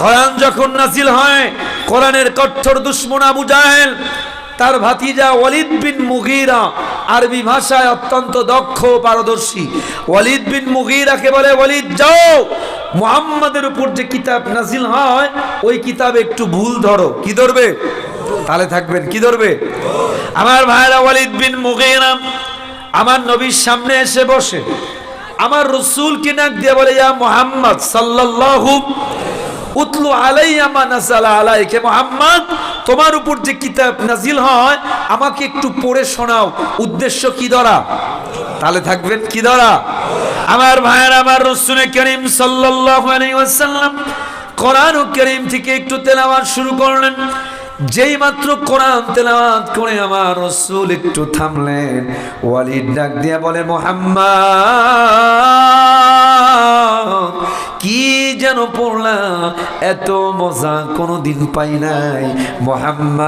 কোরআন যখন নাজিল হয়, কোরআনের কঠোর দুশ্মন আবু জাহেল, তার ভাতিজা ওয়ালিদ বিন মুগিরা আরবি ভাষায় অত্যন্ত দক্ষ পারদর্শী। ওয়ালিদ বিন মুগিরাকে বলে, ওয়ালিদ, যাও! মুহাম্মাদের উপর যে কিতাব নাজিল হয়, ওই কিতাবে একটু ভুল ধরো। কি ধরবে? তাহলে থাকবেন, কি ধরবে? আমার ভাইরা ওয়ালিদ বিন মুগিরা আমার নবীর সামনে এসে বসে। আমার রসুল কি নাক দিয়ে বলে, ইয়া মোহাম্মদ সাল্লাল্লাহু উতলু আলাইয়া মা নাযালা আলাইকে। মোহাম্মদ, তোমার উপর যে কিতাব নাজিল হয়, আমাকে একটু পড়ে শোনাও। উদ্দেশ্য কি ধরা? তাহলে থাকবেন কি ধরা? আমার ভাইয়ের, আমার রসুল করিম সাল্লাল্লাহু আলাইহি ওয়াসাল্লাম কোরআন করিম থেকে একটু তেলাওয়াত শুরু করলেন। যেই মাত্র কোরআন তেলাওয়াত করে আমার রসুল একটু থামলেন, ওয়ালিদ ডাক দিয়া বলে, মোহাম্মদ, কি যেন পড়লাম, এত মজা কোনো দিন পাই নাই, মোহাম্মদ।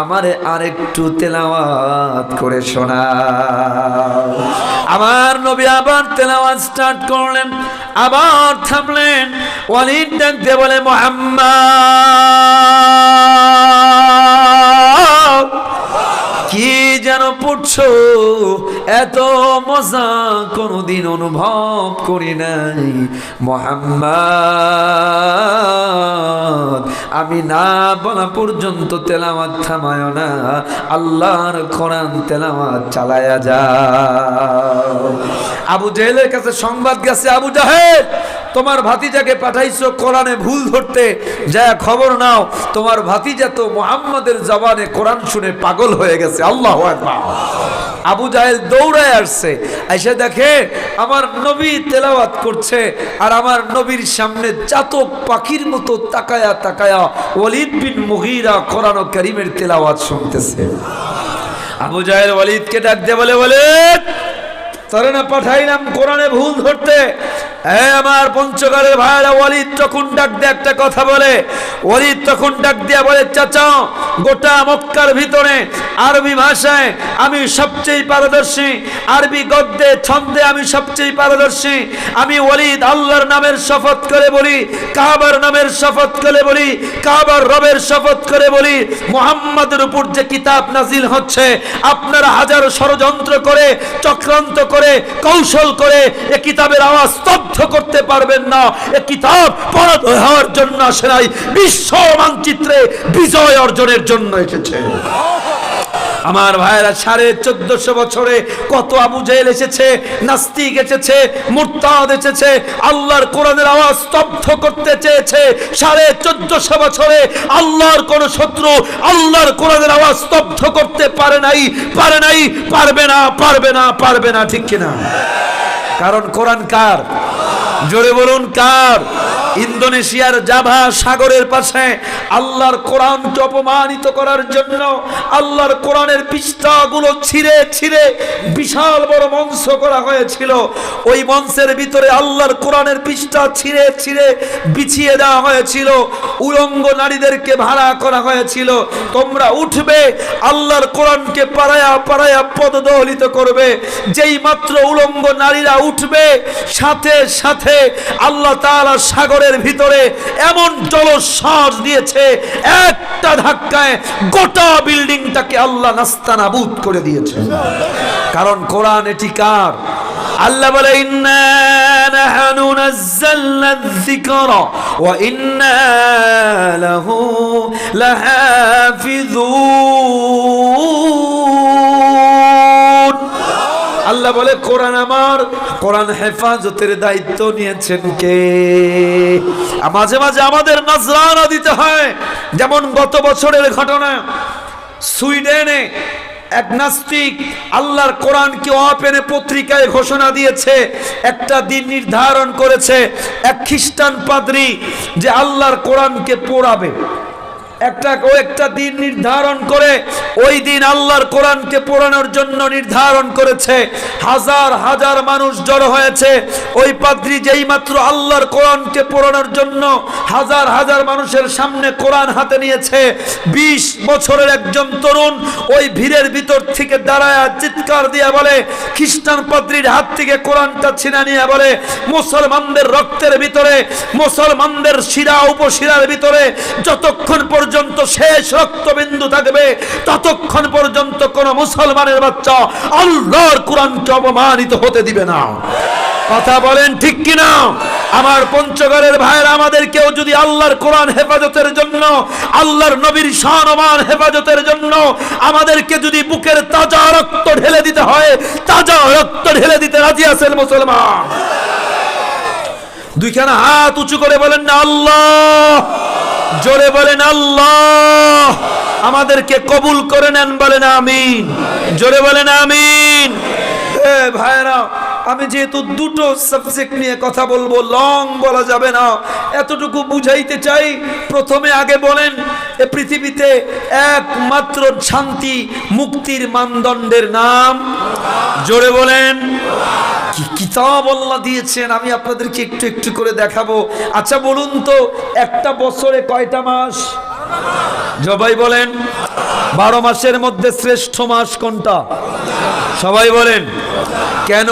আমারে আরেকটু তেলাওয়াত করে শোনা আমার নবী আবার তেলাওয়াত স্টার্ট করলেন, আবার থামলেন। ওয়ালিদ ডাকতে বলে, মোহাম্মদ! পড়ছো এত মজা কোনদিন অনুভব করি নাই। মোহাম্মদ, আমি না বলা পর্যন্ত তেলাওয়াত থামায় না। আল্লাহর কোরআন তেলাওয়াত চালায়া যা আবু জেহেলের কাছে সংবাদ গেছে, আবু জাহেদ তোমার ভাতিজাকে পাঠাইছো কোরআনে ভুল ধরতে। যা খবর নাও, তোমার ভাতিজা তো মোহাম্মদের জবানে কোরআন শুনে পাগল হয়ে গেছে। আল্লাহ আবু জাহেল দৌড়ায় আসছে। এসে দেখে আমার নবী তেলাওয়াত করছে আর আমার নবীর সামনে চাতক পাখির মতো তাকায়া তাকায়া ওয়ালিদ বিন মুহিরা কোরআন করিমের তেলাওয়াত শুনতেছে। আবু জাহেল ওয়ালিদকে ডাক দিয়ে বলে, ওয়ালিদ, তরে না পাঠাইলাম কোরআনে ভুল ধরতে। আমার পঞ্চগড়ের ভাইরা, ওয়ালিদ তখন ডাক দিয়ে একটা কথা বলে। ওয়ালিদ তখন ডাক দিয়া বলে, চাচা, গোটা মক্কার ভিতরে আরবি ভাষায় আমি সবচেয়ে পারদর্শী, আরবি গদ্যে, ছন্দে আমি সবচেয়ে পারদর্শী। আমি ওয়ালিদ আল্লাহর নামের শপথ করে বলি, কাবার নামের শপথ করে বলি, কাবার রবের শপথ করে বলি, মোহাম্মদের উপর যে কিতাব নাজিল হচ্ছে, আপনারা হাজার ষড়যন্ত্র করে, চক্রান্ত করে, কৌশল করে এ কিতাবের আওয়াজ স্তব্ধ করতে পারবেন না। এ কিতাব পরাজয় হওয়ার জন্য আসে নাই। বিশ্ব মানচিত্রে বিজয় অর্জনের জন্য এসেছে। আমার ভাইয়েরা, সাড়ে চোদ্দশো বছরে কত আবু জেল এসেছে, নাস্তিক এসেছে, মুরতাদ এসেছে, আল্লাহর কোরআনের আওয়াজ স্তব্ধ করতে চেয়েছে। সাড়ে চোদ্দশো বছরে আল্লাহর কোন শত্রু আল্লাহর কোরআনের আওয়াজ স্তব্ধ করতে পারে নাই পারে নাই, পারবে না পারবে না পারবে না, ঠিক কিনা? কারণ কোরআন কার? জোরে বলুন কার? ইন্দোনেশিয়ার জাভা সাগরের পাশে আল্লাহর কোরআনকে অপমানিত করার জন্য আল্লাহর কোরআনের পৃষ্ঠাগুলো ছিঁড়ে ছিঁড়ে বিশাল বড় মঞ্চ করা হয়েছিল। ওই মঞ্চের ভিতরে আল্লাহর কোরআনের পৃষ্ঠা ছিঁড়ে ছিঁড়ে বিছিয়ে দেওয়া হয়েছিল। উলঙ্গ নারীদেরকে ভাড়া করা হয়েছিল। তোমরা উঠবে, আল্লাহর কোরআনকে পাড়ায়া পাড়ায়া পদদলিত করবে। যেই মাত্র উলঙ্গ নারীরা উঠবে, সাথে সাথে আল্লাহ তাআলা সাগরের ভিতরে এমন জলশ্বাস দিয়েছে, একটা ধাক্কায় গোটা বিল্ডিংটাকে আল্লাহ নাস্তানাবুদ করে দিয়েছে। কারণ কোরআন এটি কার? আল্লাহ বলে, ইন্না ওয়া ইন্না লাহু লাহাফিযুন আল্লাহ বলে, কোরআন আমার, কোরআন হেফাজতের দায়িত্ব নিয়েছেন কে? মাঝে মাঝে আমাদের নজরানা দিতে হয়। যেমন গত বছরের ঘটনা, সুইডেনে এক নাস্তিক আল্লাহর কোরআনকে অপেনে পত্রিকায় ঘোষণা দিয়েছে, একটা দিন নির্ধারণ করেছে, এক খ্রিস্টান পাদ্রী যে আল্লাহর কোরআনকে পড়াবে। একটা একটা দিন নির্ধারণ করে, ওই দিন আল্লাহর কোরআনকে পড়ানোর জন্য নির্ধারণ করেছে। হাজার হাজার মানুষ জড়ো হয়েছে। ওই পাদ্রি যেই মাত্র আল্লাহর কোরআনকে পড়ানোর জন্য হাজার হাজার মানুষের সামনে কোরআন হাতে নিয়েছে। বিশ বছরের একজন তরুণ ওই ভিড়ের ভিতর থেকে দাঁড়ায়, চিৎকার দিয়ে বলে, খ্রিস্টান পাদ্রির হাত থেকে কোরআনটা ছিনা নিয়ে বলে, মুসলমানদের রক্তের ভিতরে, মুসলমানদের শিরা, উপশিরার ভিতরে, যতক্ষণ পর্যন্ত শেষ রক্তবিন্দু থাকবে। ততক্ষণ পর্যন্ত কোন মুসলমানের বাচ্চা আল্লাহর কোরআনকে অপমানিত হতে দিবে না। কথা বলেন ঠিক কিনা? আমার পঞ্চগড়ের ভাইয়েরা, আমাদের কেউ যদি আল্লাহর কোরআন হেফাজতের জন্য, আল্লাহর নবীর শানমান হেফাজতের জন্য আমাদেরকে যদি বুকের তাজা রক্ত ঢেলে দিতে হয়, তাজা রক্ত ঢেলে দিতে রাজি আছেন মুসলমান? দুইখানা হাত উঁচু করে বলেন না, আল্লাহ! জোরে বলেন আল্লাহ। আমাদেরকে কবুল করে নেন বলেন আমিন। জোরে বলেন আমিন। ভাইরা আমি যেহেতু দুটো সাবজেক্ট নিয়ে কথা বলব লং বলা যাবে না। এতটুকু বুঝাইতে চাই, প্রথমে আগে বলেন, এ পৃথিবীতে একমাত্র শান্তি মুক্তির মানদণ্ডের নাম। জোরে বলেন। কি কিতাব আল্লাহ দিয়েছেন, আমি আপনাদেরকে একটু একটু করে দেখাবো। আচ্ছা বলুন তো, একটা বছরে কয়টা মাস? সবাই বলেন, বারো মাসের মধ্যে শ্রেষ্ঠ মাস কোনটা? সবাই বলেন, কেন?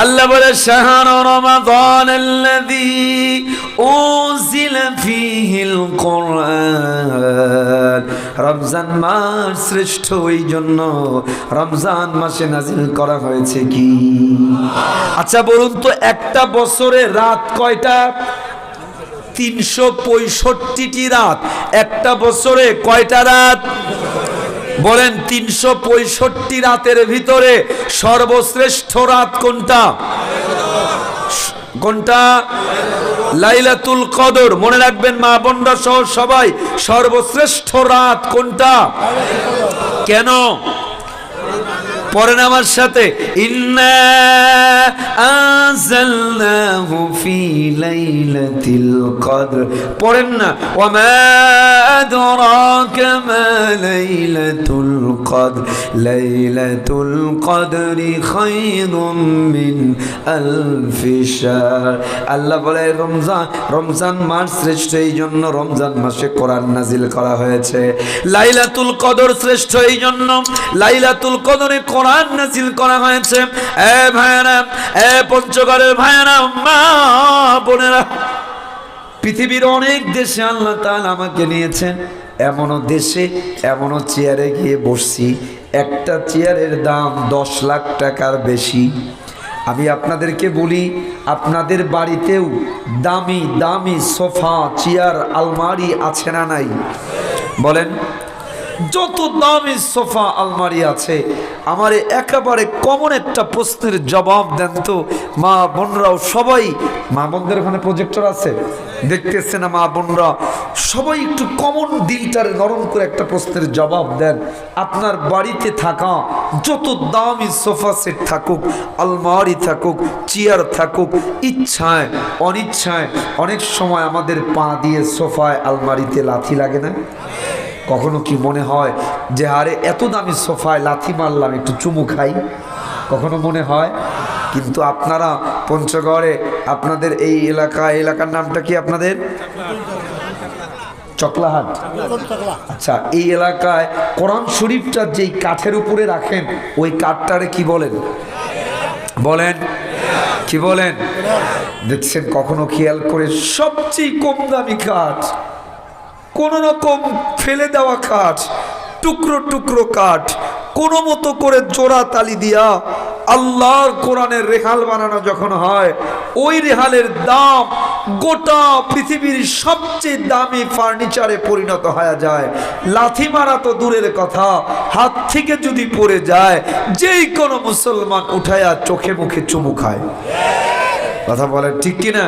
আল্লাহ বলে, শাহর রমাদান আল্লাযী উনজিলা ফীহিল কোরআন। রমজান মাস শ্রেষ্ঠ ওই জন্য রমজান মাসে নাজিল করা হয়েছে কি? আচ্ছা বলুন তো, একটা বছরে রাত কয়টা? তিনশো পঁয়ষট্টিটি রাত। একটা বছরে কয়টা রাত? বলেন তিনশো পঁয়ষট্টি রাতের ভিতরে সর্বশ্রেষ্ঠ রাত কোনটা? কোনটা? লাইলাতুল কদর। মনে রাখবেন মা বন্ডা সহ সবাই, সর্বশ্রেষ্ঠ রাত কোনটা? কেন? পড়েন আমার সাথে। পড়েন না আল্লাহ বলে রমজান রমজান শ্রেষ্ঠ এই জন্য রমজান মাসে নাজিল করা হয়েছে। লাইলাতুল কদর শ্রেষ্ঠ এই জন্য লাইলাতুল কদরে কোরআন নাজিল করা হয়েছে। এ ভাইয়েরা, এ পঞ্চগড়ের ভাইয়েরা, মা বোনেরা, পৃথিবীর অনেক দেশে আল্লাহ তাআলা আমাকে নিয়েছেন। এমনও দেশে, এমনও চেয়ারে গিয়ে বসছি। একটা চেয়ারের দাম দশ লাখ টাকার বেশি। আমি আপনাদেরকে বলি, আপনাদের বাড়িতেও দামি দামি সোফা, চেয়ার, আলমারি আছে না নাই? বলেন যত দামি সোফা আলমারি আছে, আমার একেবারে কমন একটা প্রশ্নের জবাব দেন তো। মা বোনরাও সবাই, মা বোনদের ওখানে প্রজেক্টর আছে? দেখতেছে না মা বোনরা? সবাই একটু কমন দিলটারে নরম করে একটা প্রশ্নের জবাব দেন। আপনার বাড়িতে থাকা যত দামি সোফা সেট থাকুক, আলমারি থাকুক, চেয়ার থাকুক, ইচ্ছায়, অনিচ্ছায়, অনেক সময় আমাদের পা দিয়ে সোফায়, আলমারিতে লাথি লাগে না? কখনো কি মনে হয় যে, আরে, এত দামি সোফায় লাথি মারলাম, একটু চুমু খাই? কখনো মনে হয়? কিন্তু আপনারা পঞ্চগড়ে, আপনাদের এই এলাকা, এলাকার নামটা কি আপনাদের? চকলাহাট। আচ্ছা এই এলাকায় কোরআন শরীফটা যেই কাঠের উপরে রাখেন, ওই কাঠটারে কি বলেন? বলেন। কি বলেন? দেখছেন কখনো খেয়াল করে সবচেয়ে কম দামি কাঠ কোন রকম ফেলে দেওয়া কাঠ, টুকরো টুকরো কাঠ, কোনো মতো করে জোড়া তালি দিয়া আল্লাহর কোরআনের রেহাল বানানো যখন হয়, ওই রেহালের দাম গোটা পৃথিবীর সবচেয়ে দামি ফার্নিচারে পরিণত হয়ে যায়। লাথি মারা তো দূরের কথা, হাত থেকে যদি পড়ে যায়, যেই কোনো মুসলমান উঠায়া চোখে মুখে চুমু খায়। কথা বলে ঠিক কিনা?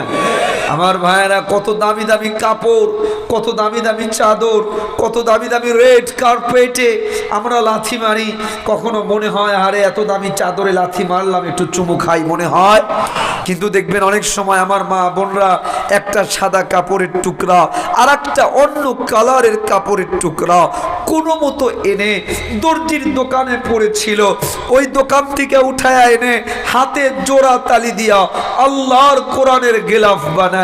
আমার ভাইয়েরা, কত দামি দামি কাপড়, কত দামি দামি চাদর, কত দামি দামি রেড কার্পেটে আমরা লাথি মারি। কখনো মনে হয়, আরে এত দামি চাদরে লাথি মারলাম, একটু চুমু খাই, মনে হয়? কিন্তু দেখবেন অনেক সময় আমার মা বোনরা একটা সাদা কাপড়ের টুকরা আর একটা অন্য কালারের কাপড়ের টুকরা কোনো মতো এনে দর্জির দোকানে পড়েছিল। ওই দোকান থেকে উঠায় এনে হাতে জোড়া তালি দিয়া আল্লাহর কোরআনের গেলাফ বানায়।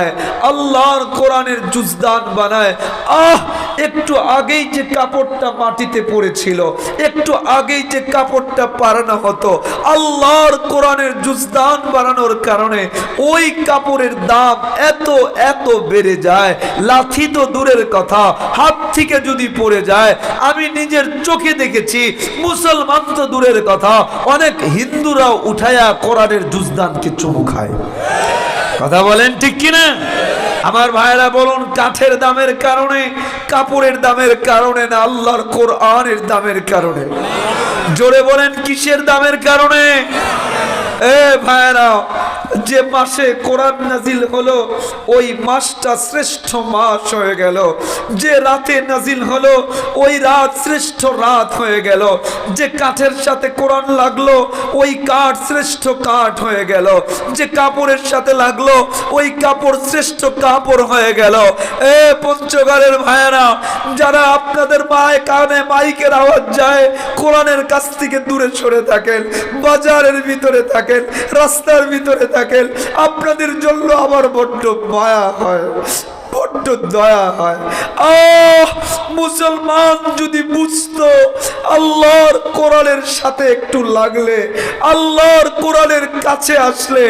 আল্লাহর কোরআনের জুজদান বানায়। আহ, একটু আগেই যে কাপড়টা মাটিতে পড়েছিল, একটু আগেই যে কাপড়টা পারানো হতো, আল্লাহর কোরআনের জুজদান বানানোর কারণে ওই কাপড়ের দাম এত এত বেড়ে যায়। লাথি তো দূরের কথা, হাত থেকে যদি পড়ে যায়, আমি নিজের চোখে দেখেছি, মুসলমান তো দূরের কথা, অনেক হিন্দুরাও উঠায়া কোরআনের জুজদানকে চুমু খায়। কথা বলেন ঠিক কিনা? আমার ভাইরা বলুন, কাঠের দামের কারণে, কাপড়ের দামের কারণে না আল্লাহর কোরআনের দামের কারণে? জোরে বলেন, কিসের দামের কারণে? এ ভাইরা যে মাসে কোরআন নাজিল হলো, ওই মাসটা শ্রেষ্ঠ মাস হয়ে গেল। যে রাতে নাজিল হলো, ওই রাত শ্রেষ্ঠ রাত হয়ে গেল। যে কাঠের সাথে কোরআন লাগল, ওই কাঠ শ্রেষ্ঠ কাঠ হয়ে গেল। যে কাপড়ের সাথে লাগল, ওই কাপড় শ্রেষ্ঠ কাপড় হয়ে গেল। এ পঞ্চগড়ের ভাইয়েরা, যারা আপনাদের মায় কানে মাইকের আওয়াজ যায়, কোরআনের কাছ থেকে দূরে সরে থাকেন, বাজারের ভিতরে থাকেন, রাস্তার ভিতরে থাকেন আপনাদের জন্য আমার বড্ড মায়া হয় বড্ড দয়া হয়। আহ! মুসলমান যদি বুঝতো আল্লাহর কোরআনের সাথে একটু লাগলে, আল্লাহর কোরআনের কাছে আসলে,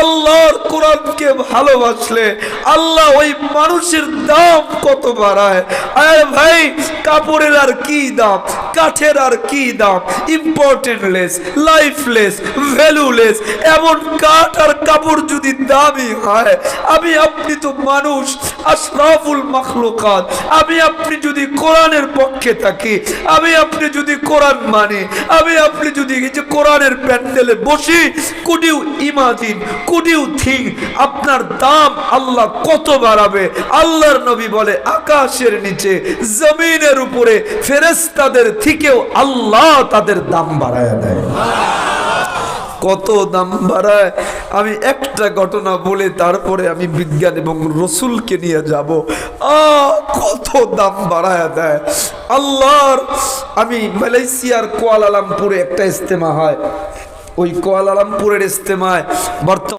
আল্লাহর কোরআনকে ভালোবাসলে, আল্লাহ ওই মানুষের দাম কত বাড়ায়? আরে ভাই, কাপড়ের আর কি দাম? কাঠের আর কি দাম? ইম্পর্টেন্টলেস লাইফলেস ভ্যালুলেস এমন কাঠ আর কাপড় যদি দামি হয়, আমি আপনি তো মানুষ, আশরাফুল মাখলুকাত, আমি আপনি যদি কোরআনের পক্ষে থাকি, আমি আপনি যদি কোরআন মানি, আমি আপনি যদি যে কোরআনের প্যান্ডেলে বসি could you imagine could you think আপনার দাম আল্লাহ কত বাড়াবে? আল্লাহর নবী বলে, আকাশের নিচে, জমিনের উপরে ফেরেস্তাদের থেকেও আল্লাহ তাদের দাম বাড়ায় দেয়। কত দাম বাড়ায়? আমি একটা ঘটনা বলে তারপরে আমি বিজ্ঞান এবং রসুলকে নিয়ে যাব। আ, কত দাম বাড়ায় দেয়। আল্লাহর, আমি মালয়েশিয়ার কোয়ালালামপুরে একটা ইস্তেমা হয়। ওই কোয়ালালামপুরের ইস্তেমায় বর্তমান